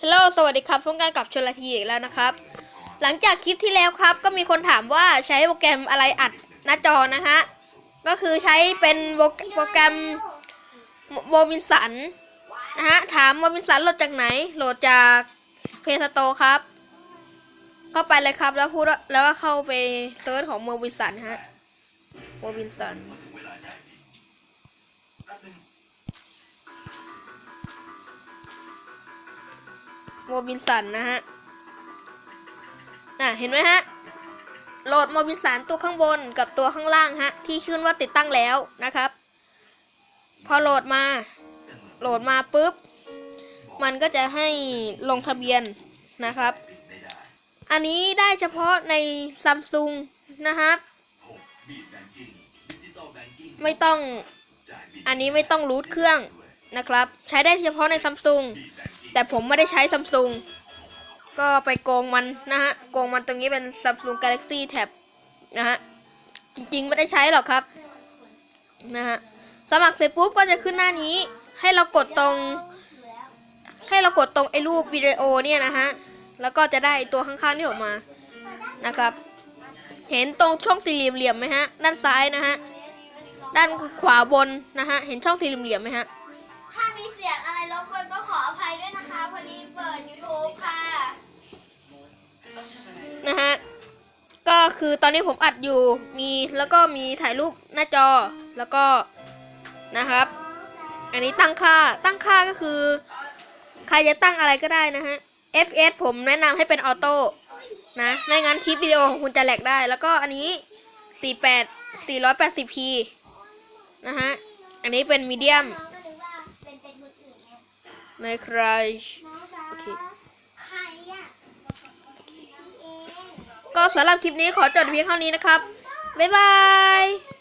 ฮัลโหลสวัสดีครับพบกันกับชลทีอีกแล้วนะครับ หลังจากคลิปที่แล้วครับก็มีคนถามว่าใช้โปรแกรมอะไรอัดหน้าจอนะฮะ ก็คือใช้เป็นโปรแกรมโวมินสันนะฮะ ถามโวมินสันโหลดจากไหน โหลดจากเพย์สโตครับ เข้าไปเลยครับแล้วพูดแล้วก็เข้าไปเซิร์ชของโมวินสันฮะโมวินสัน โมบินสันนะฮะอะเห็นไหมฮะ โหลดโมบินสันตัวข้างบนกับตัวข้างล่างฮะ ที่ขึ้นว่าติดตั้งแล้วนะครับ พอโหลดมา โหลดมาปุ๊บ มันก็จะให้ลงทะเบียนนะครับ อันนี้ได้เฉพาะในซัมซุงนะครับ ไม่ต้อง อันนี้ไม่ต้องรูทเครื่องนะครับ ใช้ได้เฉพาะในซัมซุง แต่ผมไม่ได้ใช้ซัมซุงก็ไปโกงมันนะฮะ โกงมันตรงนี้เป็น Samsung Galaxy Tab นะฮะ จริงๆ ไม่ได้ใช้หรอกครับ นะฮะ สมัครเสร็จปุ๊บก็จะขึ้นหน้านี้ ให้เรากดตรง ให้เรากดตรงไอ้รูปวิดีโอเนี่ยนะฮะ แล้วก็จะได้ตัวข้างๆนี่ออกมา นะครับ เห็นตรงช่องสี่เหลี่ยมๆไหมฮะ ด้านซ้ายนะฮะ ด้านขวาบนนะฮะ เห็นช่องสี่เหลี่ยมๆไหมฮะ คือตอนนี้ผมอัดอยู่มีแล้วก็มีถ่ายรูปหน้าจอแล้วก็นะครับ อันนี้ตั้งค่าตั้งค่าก็คือ ใครจะตั้งอะไรก็ได้นะฮะ fs ผมแนะนำให้เป็นออโต้นะไม่งั้นคลิปวิดีโอของคุณจะแหลกได้ แล้วก็อันนี้ 48 480p นะฮะ อันนี้เป็นมีเดียมน้องก็นึกว่าเป็นเป็นคนอื่นไงในครัชน้องจ๊ะโอเค ก็สำหรับคลิปนี้ขอจบเพียงเท่านี้นะครับ บ๊ายบาย